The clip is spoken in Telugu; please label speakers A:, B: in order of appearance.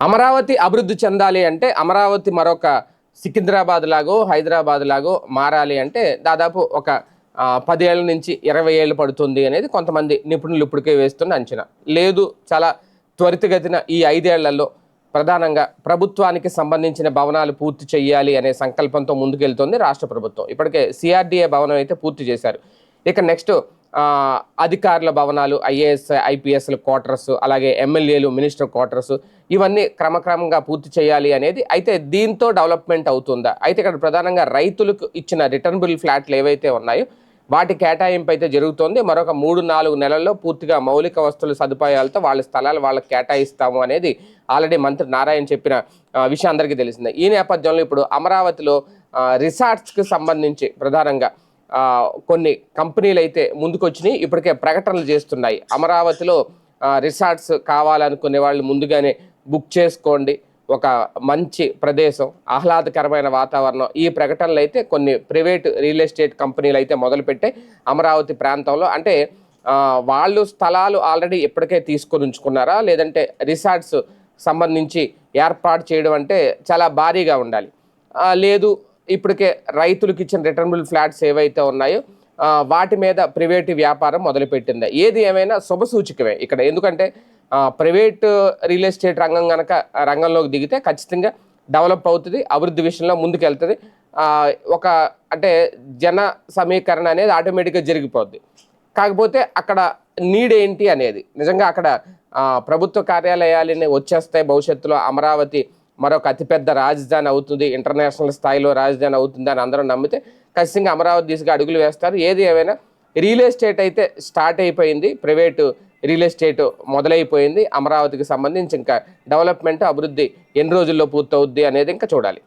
A: అమరావతి అభివృద్ధి చెందాలి అంటే అమరావతి మరొక సికింద్రాబాద్ లాగో హైదరాబాద్ లాగో మారాలి అంటే దాదాపు ఒక పదేళ్ళ నుంచి ఇరవై ఏళ్ళు పడుతుంది అనేది కొంతమంది నిపుణులు ఇప్పటికే వేస్తున్న అంచనా. లేదు చాలా త్వరితగతిన ఈ ఐదేళ్ళలో ప్రధానంగా ప్రభుత్వానికి సంబంధించిన భవనాలు పూర్తి చేయాలి అనే సంకల్పంతో ముందుకెళ్తుంది రాష్ట్ర ప్రభుత్వం. ఇప్పటికే సిఆర్డీఏ భవనం అయితే పూర్తి చేశారు. ఇక నెక్స్ట్ అధికారుల భవనాలు ఐఏఎస్ ఐపీఎస్ల క్వార్టర్స్ అలాగే ఎమ్మెల్యేలు మినిస్టర్ క్వార్టర్స్ ఇవన్నీ క్రమక్రమంగా పూర్తి చేయాలి అనేది అయితే దీంతో డెవలప్మెంట్ అవుతుందా? అయితే ఇక్కడ ప్రధానంగా రైతులకు ఇచ్చిన రిటర్నబుల్ ఫ్లాట్లు ఏవైతే ఉన్నాయో వాటి కేటాయింపు అయితే జరుగుతోంది. మరొక మూడు నాలుగు నెలల్లో పూర్తిగా మౌలిక వస్తువుల సదుపాయాలతో వాళ్ళ స్థలాలు వాళ్ళకి కేటాయిస్తాము అనేది ఆల్రెడీ మంత్రి నారాయణ చెప్పిన విషయం అందరికీ తెలిసిందే. ఈ నేపథ్యంలో ఇప్పుడు అమరావతిలో రిసార్ట్స్కి సంబంధించి ప్రధానంగా కొన్ని కంపెనీలు అయితే ముందుకొచ్చినాయి ఇప్పటికే ప్రకటనలు చేస్తున్నాయి. అమరావతిలో రిసార్ట్స్ కావాలనుకునే వాళ్ళు ముందుగానే బుక్ చేసుకోండి. ఒక మంచి ప్రదేశం ఆహ్లాదకరమైన వాతావరణం. ఈ ప్రకటనలు అయితే కొన్ని ప్రైవేట్ రియల్ ఎస్టేట్ కంపెనీలు అయితే మొదలుపెట్టాయి అమరావతి ప్రాంతంలో. అంటే వాళ్ళు స్థలాలు ఆల్రెడీ ఇప్పటికే తీసుకొని ఉంచుకున్నారా? లేదంటే రిసార్ట్స్ సంబంధించి ఏర్పాటు చేయడం అంటే చాలా భారీగా ఉండాలి. లేదు ఇప్పటికే రైతులకు ఇచ్చిన రిటర్నబుల్ ఫ్లాట్స్ ఏవైతే ఉన్నాయో వాటి మీద ప్రైవేట్ వ్యాపారం మొదలుపెట్టింది. ఏది ఏమైనా శుభసూచకమే ఇక్కడ. ఎందుకంటే ప్రైవేట్ రియల్ ఎస్టేట్ రంగం కనుక రంగంలోకి దిగితే ఖచ్చితంగా డెవలప్ అవుతుంది అభివృద్ధి విషయంలో ముందుకెళ్తుంది. ఒక అంటే జన సమీకరణ అనేది ఆటోమేటిక్గా జరిగిపోద్ది. కాకపోతే అక్కడ నీడ్ ఏంటి అనేది నిజంగా అక్కడ ప్రభుత్వ కార్యాలయాలని వచ్చేస్తాయి భవిష్యత్తులో అమరావతి మరొక అతిపెద్ద రాజధాని అవుతుంది. ఇంటర్నేషనల్ స్థాయిలో రాజధాని అవుతుంది అని అందరూ నమ్మితే ఖచ్చితంగా అమరావతి దిశగా అడుగులు వేస్తారు. ఏది ఏమైనా రియల్ ఎస్టేట్ అయితే స్టార్ట్ అయిపోయింది. ప్రైవేటు రియల్ ఎస్టేట్ మొదలైపోయింది. అమరావతికి సంబంధించి ఇంకా డెవలప్మెంట్ అభివృద్ధి ఎన్ని రోజుల్లో పూర్తవుద్ది అనేది ఇంకా చూడాలి.